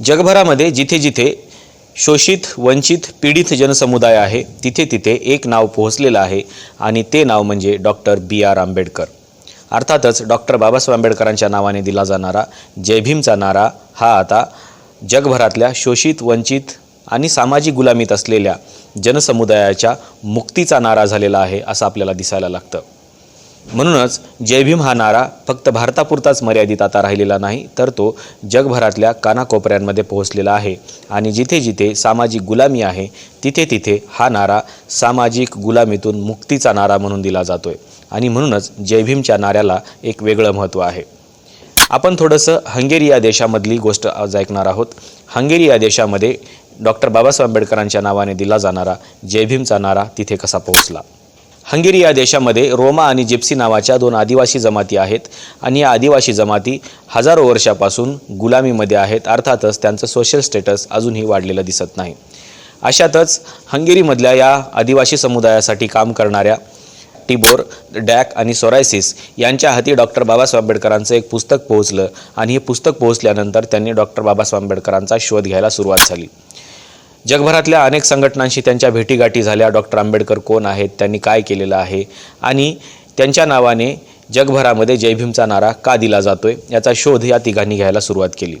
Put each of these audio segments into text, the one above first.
जगभरामध्ये जिथे जिथे शोषित वंचित पीडित जनसमुदाय आहे तिथे तिथे एक नाव पोहोचलेलं आहे आणि ते नाव म्हणजे डॉक्टर बी आर आंबेडकर. अर्थातच डॉक्टर बाबासाहेब आंबेडकरांच्या नावाने दिला जाणारा जय भीमचा नारा हा आता जगभरातल्या शोषित वंचित आणि सामाजिक गुलामीत असलेल्या जनसमुदायाच्या मुक्तीचा नारा झालेला आहे असं आपल्याला दिसायला लागतं. म्हणूनच जय भीम हा नारा फक्त भारतापुरताच मर्यादित आता राहिलेला नाही तर तो जगभरातल्या कानाकोपऱ्यांमध्ये पोहोचलेला आहे. आणि जिथे जिथे सामाजिक गुलामी आहे तिथे तिथे हा नारा सामाजिक गुलामीतून मुक्तीचा नारा म्हणून दिला जातो आहे आणि म्हणूनच जय भीमच्या नाऱ्याला एक वेगळं महत्त्व आहे. आपण थोडंसं हंगेरी या देशामधली गोष्ट आज ऐकणार आहोत. हंगेरी या देशामध्ये डॉक्टर बाबासाहेब आंबेडकरांच्या नावाने दिला जाणारा जय भीमचा नारा तिथे कसा पोहोचला? हंगेरी या देशामध्ये रोमा आणि जिप्सी नावाच्या दोन आदिवासी जमाती आहेत आणि या आदिवासी जमाती हजारो वर्षापासून गुलामीमध्ये आहेत. अर्थातच त्यांचं सोशल स्टेटस अजूनही वाढलेलं दिसत नाही. अशातच हंगेरीमधल्या या आदिवासी समुदायासाठी काम करणाऱ्या टिबोर डॅक आणि सोरायसिस यांच्या हाती डॉक्टर बाबासाहेब आंबेडकरांचं एक पुस्तक पोहोचलं आणि हे पुस्तक पोहोचल्यानंतर त्यांनी डॉक्टर बाबासाहेब आंबेडकरांचा शोध घ्यायला सुरुवात झाली. जगभरातल्या अनेक संघटनांशी त्यांच्या भेटीगाठी झाल्या. डॉक्टर आंबेडकर कोण आहेत त्यांनी काय केलेलं आहे आणि त्यांच्या नावाने जगभरामध्ये जय भीमचा नारा का दिला जातोय याचा शोध या तिघांनी घ्यायला सुरुवात केली.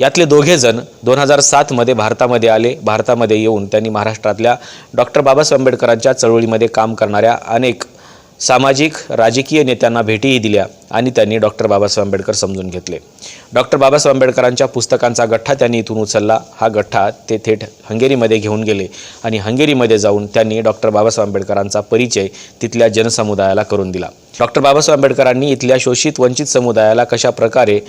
यातले दोघेजण दोन हजार सातमध्ये भारतामध्ये आले. भारतामध्ये येऊन त्यांनी महाराष्ट्रातल्या डॉक्टर बाबासाहेब आंबेडकरांच्या चळवळीमध्ये काम करणाऱ्या अनेक सामाजिक राजकीय नेत्यांना भेटीही दिल्या आणि त्यांनी डॉक्टर बाबासाहेब आंबेडकर समजून घेतले. डॉक्टर बाबासाहेब आंबेडकरांच्या पुस्तकांचा गठ्ठा त्यांनी इथून उचलला. हा गठ्ठा ते थेट हंगेरीमध्ये घेऊन गेले आणि हंगेरीमध्ये जाऊन त्यांनी डॉक्टर बाबासाहेब आंबेडकरांचा परिचय तिथल्या जनसमुदायाला करून दिला. डॉक्टर बाबासाहेब आंबेडकरांनी इथल्या शोषित वंचित समुदायाला कशा प्रकारे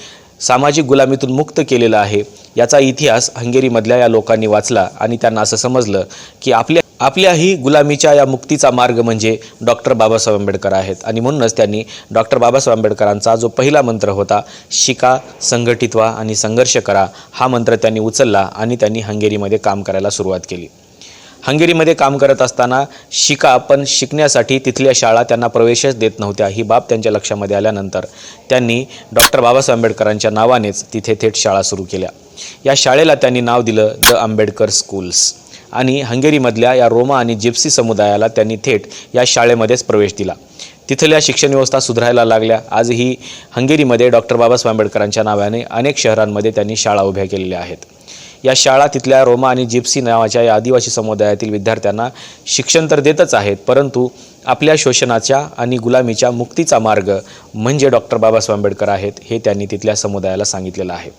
सामाजिक गुलामीतून मुक्त केलेला आहे याचा इतिहास हंगेरीमधल्या या लोकांनी वाचला आणि त्यांना असं समजलं की आपल्या आपल्याही गुलामीच्या या मुक्तीचा मार्ग म्हणजे डॉक्टर बाबासाहेब आंबेडकर आहेत. आणि म्हणूनच त्यांनी डॉक्टर बाबासाहेब आंबेडकरांचा जो पहिला मंत्र होता शिका संघटित व्हा आणि संघर्ष करा हा मंत्र त्यांनी उचलला आणि त्यांनी हंगेरीमध्ये काम करायला सुरुवात केली. हंगेरीमध्ये काम करत असताना शिका पण शिकण्यासाठी तिथल्या शाळा त्यांना प्रवेशच देत नव्हत्या ही बाब त्यांच्या लक्षामध्ये आल्यानंतर त्यांनी डॉक्टर बाबासाहेब आंबेडकरांच्या नावानेच तिथे थेट शाळा सुरू केल्या. या शाळेला त्यांनी नाव दिलं द आंबेडकर स्कूल्स. आणि हंगेरीमधल्या या रोमा आणि जिप्सी समुदायाला त्यांनी थेट या शाळेमध्येच प्रवेश दिला. तिथल्या शिक्षण व्यवस्था सुधारायला लागल्या. आजही हंगेरीमध्ये डॉक्टर बाबासाहेब आंबेडकरांच्या नावाने अनेक शहरांमध्ये त्यांनी शाळा उभ्या केलेल्या आहेत. या शाळा तिथल्या रोमा आणि जिप्सी नावाच्या या आदिवासी समुदायातील विद्यार्थ्यांना शिक्षण तर देतच आहेत परंतु आपल्या शोषणाच्या आणि गुलामीच्या मुक्तीचा मार्ग म्हणजे डॉक्टर बाबासाहेब आंबेडकर आहेत हे त्यांनी तिथल्या समुदायाला सांगितलेलं आहे.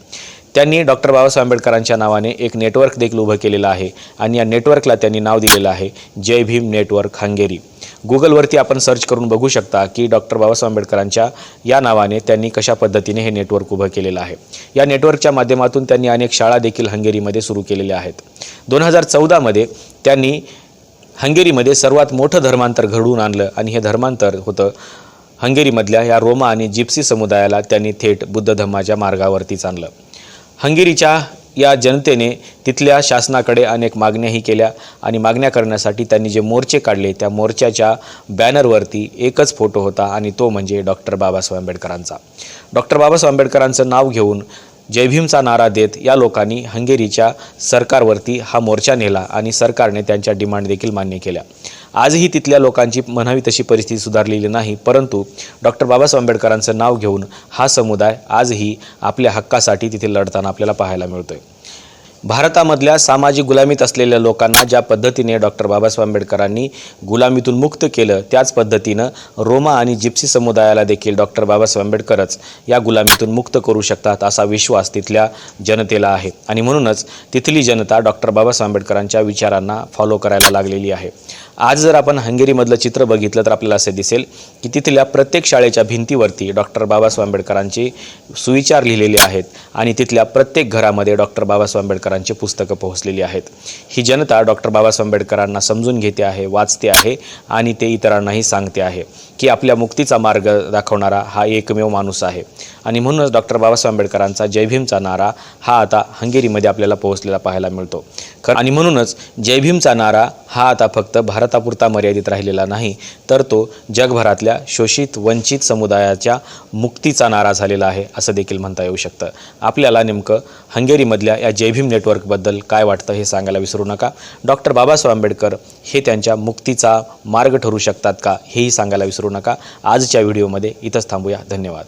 त्यांनी डॉक्टर बाबासाहेब आंबेडकरांच्या नावाने एक नेटवर्क देखील उभं केलेलं आहे आणि या नेटवर्कला त्यांनी नाव दिलेलं आहे जय भीम नेटवर्क हंगेरी. गुगलवरती आपण सर्च करून बघू शकता की डॉक्टर बाबासाहेब आंबेडकरांच्या या नावाने त्यांनी कशा पद्धतीने हे नेटवर्क उभं केलेलं आहे. या नेटवर्कच्या माध्यमातून त्यांनी अनेक शाळा देखील हंगेरीमध्ये सुरू केलेल्या आहेत. दोन हजार चौदामध्ये त्यांनी हंगेरीमध्ये सर्वात मोठं धर्मांतर घडवून आणलं आणि हे धर्मांतर होतं हंगेरीमधल्या या रोमा आणि जिप्सी समुदायाला त्यांनी थेट बुद्ध धम्माच्या मार्गावरतीच आणलं. हंगेरीच्या या जनतेने तिथल्या शासनाकडे अनेक मागण्याही केल्या आणि मागण्या करण्यासाठी त्यांनी जे मोर्चे काढले त्या मोर्चाच्या बॅनरवरती एकच फोटो होता आणि तो म्हणजे डॉक्टर बाबासाहेब आंबेडकरांचा. डॉक्टर बाबासाहेब आंबेडकरांचं नाव घेऊन जय भीमचा नारा देत या लोकांनी हंगेरीच्या सरकारवरती हा मोर्चा नेला आणि सरकारने त्यांच्या डिमांड देखील मान्य केल्या. आजही तिथल्या लोकांची म्हणावी तशी परिस्थिती सुधारलेली नाही परंतु डॉक्टर बाबासाहेब आंबेडकरांचं नाव घेऊन हा समुदाय आजही आपल्या हक्कासाठी तिथे लढताना आपल्याला पाहायला मिळतोय. भारतामधल्या सामाजिक गुलामीत असलेल्या लोकांना ज्या पद्धतीने डॉक्टर बाबासाहेब आंबेडकरांनी गुलामीतून मुक्त केलं त्याच पद्धतीनं रोमा आणि जिप्सी समुदायाला देखील डॉक्टर बाबासाहेब आंबेडकरच या गुलामीतून मुक्त करू शकतात असा विश्वास तिथल्या जनतेला आहे. आणि म्हणूनच तिथली जनता डॉक्टर बाबासाहेब आंबेडकरांच्या विचारांना फॉलो करायला लागलेली आहे. आज जर आपण हंगेरीमधलं चित्र बघितलं तर आपल्याला असे दिसेल की तिथल्या प्रत्येक शाळेच्या भिंतीवरती डॉक्टर बाबासाहेब आंबेडकरांचे सुविचार लिहिलेले आहेत आणि तिथल्या प्रत्येक घरामध्ये डॉक्टर बाबासाहेब आंबेडकरांची पुस्तकं पोहोचलेली आहेत. ही जनता डॉक्टर बाबासाहेब आंबेडकरांना समजून घेते आहे वाचते आहे आणि ते इतरांनाही सांगते आहे की आपल्या मुक्तीचा मार्ग दाखवणारा हा एकमेव माणूस आहे. आणि म्हणूनच डॉक्टर बाबासाहेब आंबेडकरांचा जय भीमचा नारा हा आता हंगेरीमध्ये आपल्याला पोहोचलेला पाहायला मिळतो. खरं आणि म्हणूनच जय भीमचा नारा हा आता फक्त भारतापुरता मर्यादित राहिलेला नाही तर तो जगभरातल्या शोषित वंचित समुदायाच्या मुक्तीचा नारा झालेला आहे असं देखील म्हणता येऊ शकतं. आपल्याला नेमकं हंगेरीमधल्या या जय भीम नेटवर्कबद्दल काय वाटतं हे सांगायला विसरू नका. डॉक्टर बाबासाहेब आंबेडकर हे त्यांच्या मुक्तीचा मार्ग ठरू शकतात का हेही सांगायला विसरू नका. आजच्या व्हिडिओमध्ये इथंच थांबूया. धन्यवाद.